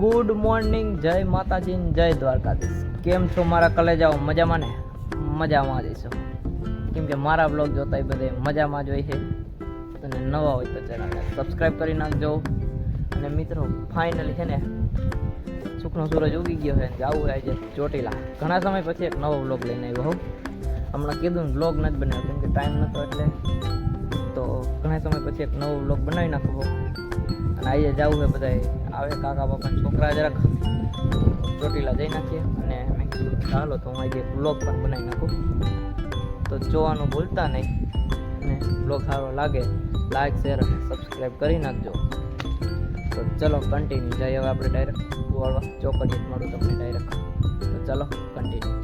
Good morning જય માતાજી જય દ્વારકાધીશ. કેમ છો મારા કલેજાઓ? મજામાં ને? મજામાં જઈશું કેમ કે મારા બ્લોગ જોતા બધે મજામાં જ હોય છે. અને નવા હોય તો ચેનલને સબસ્ક્રાઈબ કરી નાખજો. અને મિત્રો ફાઇનલી છે ને, સુખનો સૂરજ ઉગી ગયો છે જવું હોય છે ચોટીલા. ઘણા સમય પછી એક નવો બ્લોગ લઈને આવ્યો હોઉં હમણાં કીધું બ્લોગ નથી બનાવ્યો કેમ કે ટાઈમ નહોતો એટલે. તો ઘણા સમય પછી એક નવો બ્લોગ બનાવી નાખવો અને આજે જવું હોય બધા આવે, કાકા બાપાના છોકરા જરાક ચોટીલા જઈ નાખીએ. અને મેં કીધું ચાલો તો હું આજે બ્લોગ પણ બનાવી નાખું. તો જોવાનું ભૂલતા નહીં. અને બ્લોગ સારો લાગે લાઈક શેર અને સબસ્ક્રાઈબ કરી નાખજો. તો ચલો કન્ટિન્યુ જઈએ હવે આપણે ડાયરેક્ટ વાળવા ચોકડી મળું તમને ડાયરેક્ટ તો ચલો કન્ટિન્યુ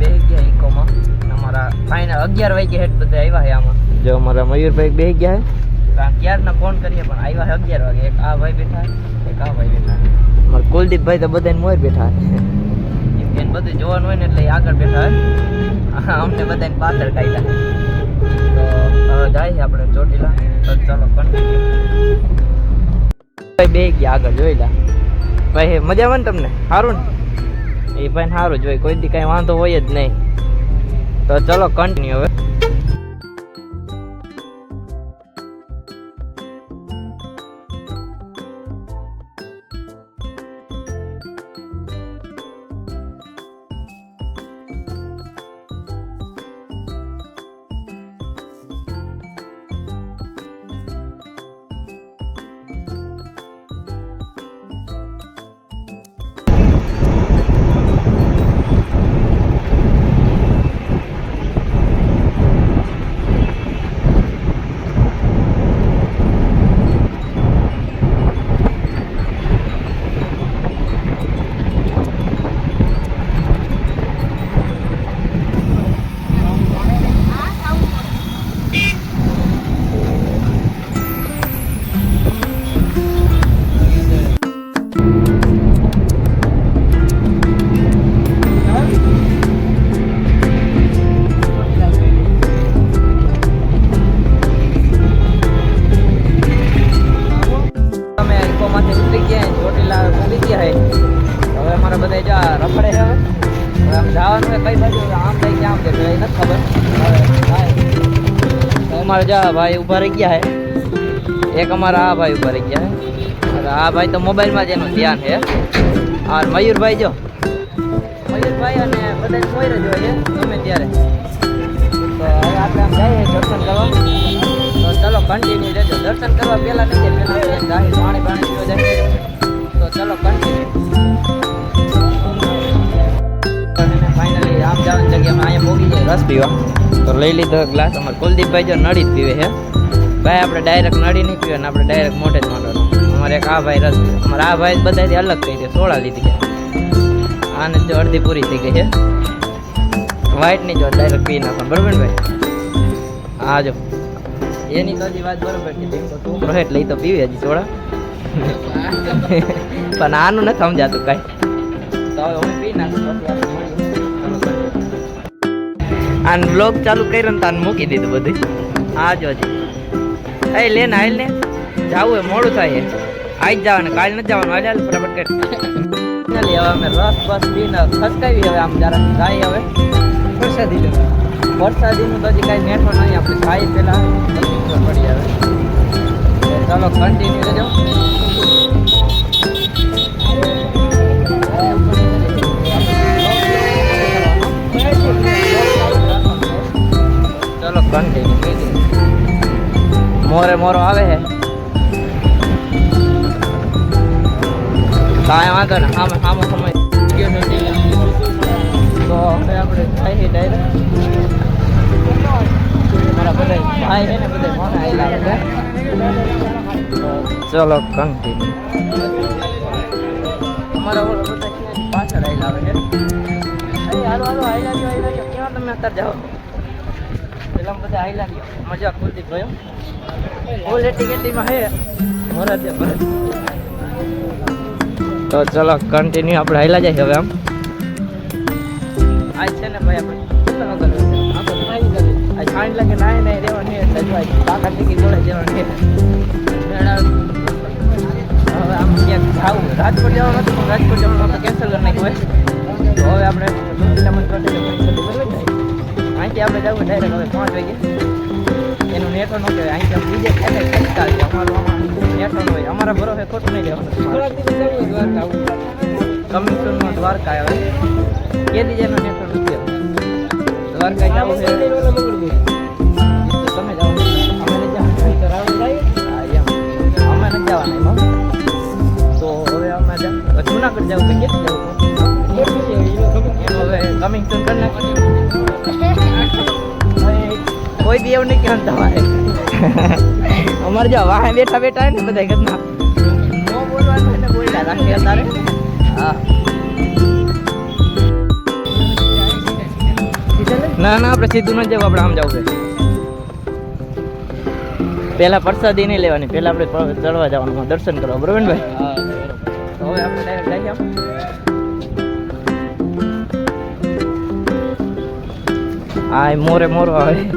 બે ગયા ઇકોમાં અમારા ફાઇનલ અગિયાર વાગ્યા હેઠ બધા આવ્યા છે આમાં. જો અમારા મયુરભાઈ બે ગયા છે ક્યારના ફોન કરીએ? પણ આવ્યા અગિયાર વાગે. એક આ ભાઈ બેઠા એક આ ભાઈ બેઠા. છે. કુલદીપભાઈ તો બધાને મોર બેઠા. એને બધું જોવાનું હોય ને એટલે આગળ બેઠા હોય. અમને બધાને પાછળ કાઢ્યા તો હવે જાય આપણે ચોટીલા. તો ચાલો કન્ટિન્યુ ભાઈ બે ગયા આગળ જોઈ લા. ભાઈ આવે ને તમને? સારું ને? એ ભાઈ સારું જોઈ કોઈ દી કાંઈ વાંધો હોય જ નહીં. તો ચલો કન્ટિન્યુ હવે. બધા જો આ રખડે હવે, આમ જવાનું કઈ બાજુ? આમ થઈ કે આમ કે એ નથી ખબર. હવે. અમારે જા ભાઈ ઊભા રહી ગયા હે એક અમારા આ ભાઈ ઊભા રહી ગયા હે આ ભાઈ તો મોબાઈલમાં જ એનું ધ્યાન છે. આ મયુરભાઈ જો. મયુરભાઈ અને બધા કોઈ જ હોય ગમે ત્યારે. તો હવે આપણે આમ જઈએ દર્શન કરવા. તો ચલો કન્ટિન્યુ રહેજો. દર્શન કરવા પહેલાં નહીં પહેલાં પાણી પાણી રસ પીવા. તો લઈ લીધો ગ્લાસ. અમારે કુલદીપભાઈ જો નળી જ પીવે છે. ભાઈ આપણે ડાયરેક્ટ નળી નહીં પીવે ને આપણે ડાયરેક્ટ મોઢે જ માંડવાનું. અમારે એક આ ભાઈ રસ અમારે આ ભાઈ બધાથી અલગ થઈ છે સોળા લીધી છે આને જો અડધી પૂરી થઈ ગઈ છે. વ્હાઈટની જો ડાયરેક્ટ પી નાખવાનું. બરાબર ને ભાઈ? હા જો. એની તો હજી વાત બરોબર છે. તો છોકરો એટલે ઈ તો પીવે હજી સોળા. પણ આનું નથી સમજાતું કાંઈ. તો હવે હું પી નાખું. આને બ્લોગ ચાલુ કર્યો ને તાને મૂકી દીધું બધું. આ જો એ લે ને, હાલ ને જાવું એ મોડું થાય આજ જવાનું, કાલ નથી જવાનું. હાલ હાલ, ફટાફટ કર. હવે અમે રસ બસ પીને ખસકાવી હવે આમ જરા જાય હવે. વરસાદી વરસાદીનું તો હજી કાંઈ નેઠો નહીં, આપણે ખાઈ પહેલાં પડી આવે ચાલો કન્ટિન્યુ રહેજો ચલો કન્ટિન્યુ મોરે મોરો આવે છે કાંઈ વાંધો ને સામે સામો સમય ગયો નથી તો હવે આપણે જાય ડાયરેક્ટ મારા બધા ભાઈ ને, બધા ફોન આવેલા છે ચલો કન્ટિન્યુ અમારા બધા પાછળ આવેલા આવે છે? તમે અત્યારે જાઓ? પેલા બધા આયલા મજા કુલદીપ ભાઈ ફૂલ એટી કેટીમાં હે. મોરા દે ભરે તો ચલો કન્ટિન્યુ આપણે હાઈલા જાય હવે આમ. આજ છે ને ભાઈ આપણે સાંજ લાગે નાય નાય રહેવાની સજવાય કાકા ટીકી જોડે જવાની હવે આમ ક્યાંક જાવું. રાજકોટ જવાનું હતું રાજકોટ જવાનું કેન્સલ કરી નાખ્યું હોય. ડાયરેક્ટ હવે પાંચ વાગે. એનું નેટો નો કહેવાય અહીંથી બીજે ખાતે ખેંચતા આવીએ અમારું આમાં નેટો નો હોય. અમારા ભરોસે ખોટું નહીં લેવાનું કમિંગ સૂનમાં દ્વારકા આવે. કે દીજેનો નેટો નથી દ્વારકા જાવ છે. તમે જાઓ. અમે નથી જવાનું અમે નથી જવાના તો હવે અમે જુનાગઢ જવું કે ક્યાંથી જવું નાખીએ કોઈ દી એવું નહીં કેમ તમારે અમારે જો વાહે બેઠા બેઠા ને બધા ઘરના. નો બોલવાનું એટલે બોલ્યા રાખીએ અત્યારે હા. ના ના આપણે સીધું ન જવું આપણે આમ જવું છે. પહેલા પ્રસાદી નહીં લેવાની પહેલા આપણે ચડવા જવાનું દર્શન કરવા. બરોબર ને ભાઈ? હવે આપણે ડાયરેક્ટ જઈએ આમ. આ એ મોરે મોરો આવે.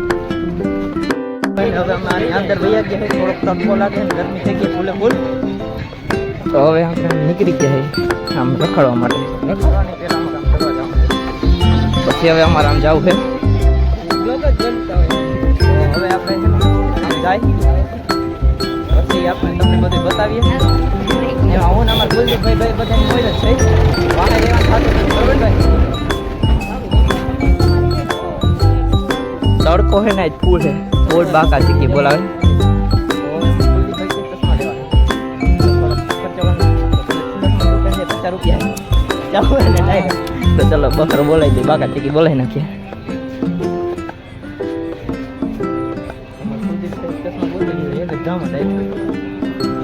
ભાઈ હવે અમે આની અંદર વૈયા ગયા છે થોડોક તડકો લાગે ને ગરમી થઈ ગઈ ફૂલે ફૂલ તો હવે આપણે નીકળી ગયા છે આમ રખડવા માટે રખડવાની પહેલા અમારે આમ ફરવા જવાનું છે. પછી હવે અમારે આમ જવું છે તો હવે આપણે છે ને આમ જાય પછી આપણે તમને બધું બતાવીએ એમાં હું ને અમારા કુલદીપભાઈ ભાઈ બધાની હોય જ છે વાહે રહેવાનું થતું નથી, બરોબર ભાઈ તડકો છે ને આજ ફૂલ છે ફૂલ બાકા ચીકી બોલાવે પચાસ રૂપિયા ચાલો ને direct. તો ચલો બકરો બોલાવી દે બાકા ચીકી બોલાવી નાખીએ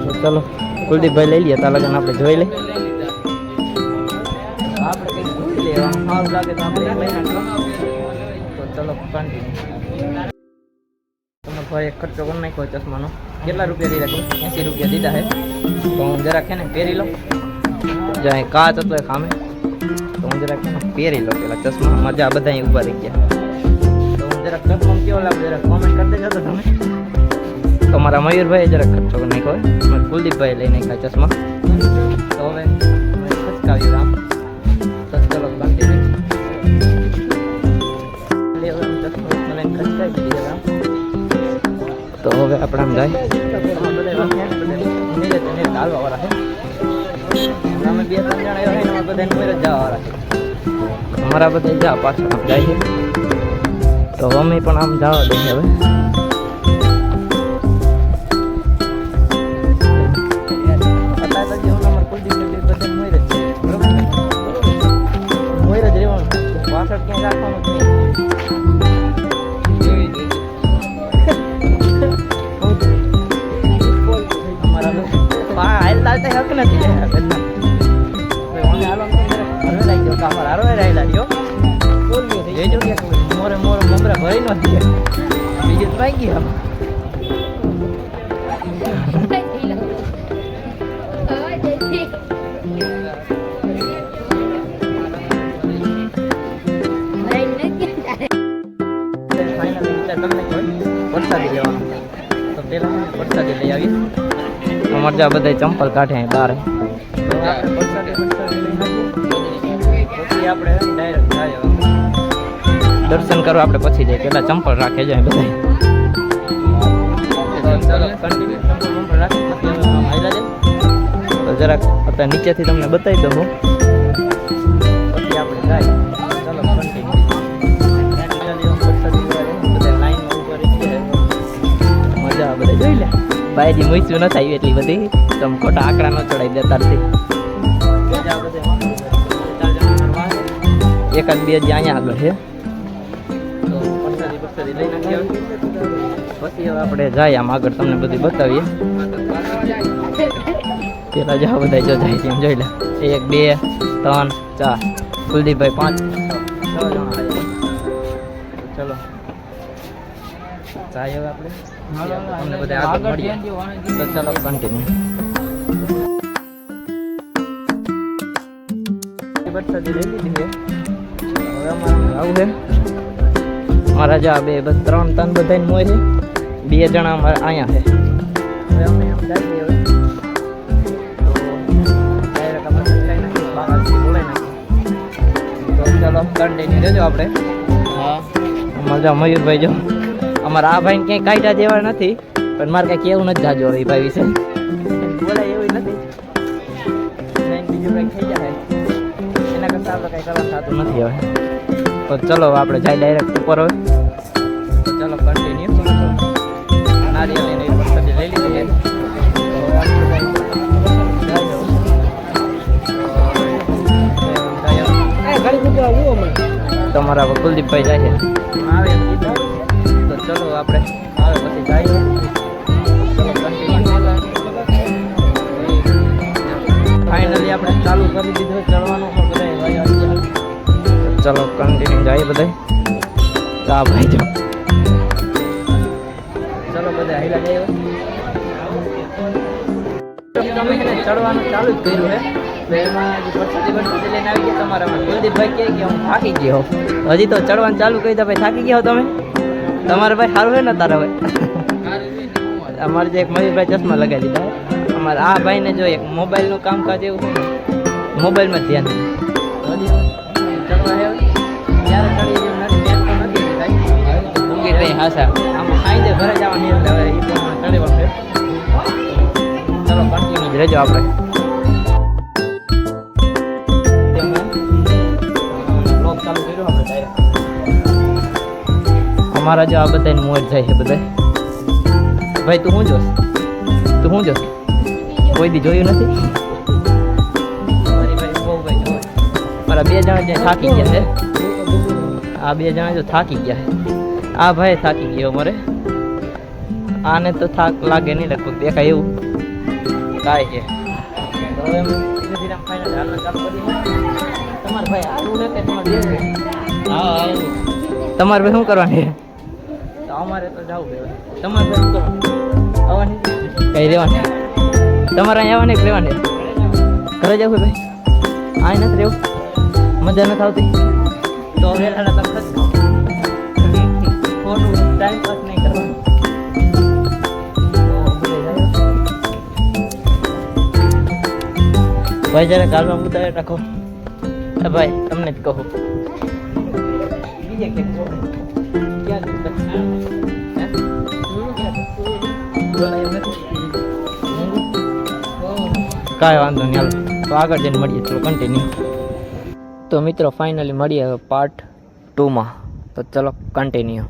તો ચલો કુલદીપભાઈ લઈ લઈએ તાલા લગન આપણે જોઈ લઈએ આપણે કંઈક જોઈ લઈએ આમ સારું લાગે તો આપણે લઈ નાખીએ તો ચલો કન્ટિન્યુ તમે ભાઈ એક ખર્ચો કરી નાખ્યો ચશ્માનો. કેટલા રૂપિયા દીધા એંસી રૂપિયા દીધા છે તો હું જરાક છે ને પહેરી લઉં. જ્યાં કાચ હતો એ ખામે તો હું જરાક છે ને પહેરી લઉં પેલા ચશ્મા મજા બધા અહીં ઊભા રહી ગયા. તો હું જરાક ચશ્મા કેવો લાગે જરાક કોમેન્ટ કરી દેજો તો તમે. તો મારા મયુરભાઈ જરાક ખર્ચો કરી નાખ્યો હોય મારા કુલદીપભાઈ લઈ નાખ્યા ચશ્મા. તો હવે અમે ખચકાવી વાળા છે અમારા બધા જા આમ જાય છે? તો અમે પણ આમ જવા દઈએ હવે. મોરે મોરે મમરા ભરી નો દે બીજું તો પાઈ ગયું. ફાઇનલ વિચાર તમને કોઈ વરસાદી લેવાનો તો પેલા વરસાદી લઈ આવી અમારે જ્યાં બધા ચંપલ કાઢે અહીં બહાર તો આપણે વરસાદી વરસાદી લઈને આવીએ. પછી આપણે ડાયરેક્ટ જાય હવે. દર્શન કરવા આપણે પછી જઈએ. પેલા ચંપલ રાખે છે બધા. તો જરાક અત્યારે નીચેથી તમને બતાવી દઉં હું. પછી આપણે જાય. જોઈ લે. બાયજી મૂઈશું ન થાય એટલી બધી. તમે ખોટા આંકડા ન ચડાવી દેતા એક એકાદ બે જ અહીંયા આગળ છે. લઈ નાખીએ પછી આપણે જાય આમ આગળ તમને બધી બતાવીએ. પેલા જાઓ બધા જો જાય તેમ જોઈ લે. એક બે ત્રણ ચાર. કુલદીપભાઈ પાંચ. ચલો. જાય હવે આપણે. તમને બધા આગળ મળીએ. તો ચલો કન્ટિન્યુ વરસાદી લઈ લીધી છે. હવે અમારે આવું છે. મારા જા બે બસ ત્રણ ત્રણ બધાને મોય છે. બે જણા અમારા અહીંયા છે. આપણે હા. મજા મયુરભાઈ જો અમારા આ ભાઈને ક્યાંય કાયદા જેવા નથી પણ મારે કાંઈ કેવું નથી જાજો એ ભાઈ વિશે. એવું નથી. એના કરતાં આપણે થતું નથી હવે. તો ચલો, આપણે જાય ડાયરેક્ટ ઉપર હોય. ચલો કન્ટિન્યુ નારિયેળ એની વસ્તુ લઈ લીધી. તમારા કુલદીપભાઈ જાય છે. તો ચલો, આપણે તો કન્ટિન્યુ જઈએ બધા કા ભાઈ, જો. ચલો બધા હાઈલા જાય ચડવાનું ચાલુ જ કર્યું હજી તો ચડવાનું ચાલુ કરી દો ભાઈ થાકી ગયા તમે? તમારા ભાઈ સારું હોય ને તારા ભાઈ? અમારે જે એક મયુરભાઈ ચશ્મા લગાવી દીધા અમારા આ ભાઈને જો એક મોબાઈલનું કામકાજ એવું મોબાઈલમાં ધ્યાન ચડવા ત્યારે ચડી ગયું નથી ધ્યાન તો નથી કાંઈ. ઊંઘી રહી હાસા. આમાં ખાઈ ઘરે જવાની એટલે હવે એ પ્રમાણે ચડી વખતે. ચલો કન્ટિન્યુ જ રહેજો આપણે. અમારા જો આ બધાને મોજ જાય છે બધા ભાઈ તું શું જોશ? તું શું જોશ? કોઈ દી જોયું નથી. મારા બે જણા જે થાકી ગયા છે. આ બે જણા જો થાકી ગયા આ ભાઈ થાકી ગયો અમારે. આને તો થાક લાગે નહીં લગભગ દેખાય એવું. કાંઈ છે. હવે તમારે ભાઈ શું કરવાની તો અમારે તો જવું તમારે ભાઈ શું કરવાનું આવવાની કઈ રહેવાની તમારે અહીં આવવાની રહેવાની ઘરે જવું ભાઈ? અહીં નથી રહેવું? મજા નથી આવતી? તો વેલા ભાઈ, જરા કાલમાં ઉતારે રાખો એ ભાઈ, તમને જ કહું. કાંઈ વાંધો નહીં, હાલ. તો આગળ જઈને મળીએ ચલો કન્ટિન્યુ તો મિત્રો ફાઇનલી મળીએ પાર્ટ ટુમાં તો ચલો કન્ટિન્યુ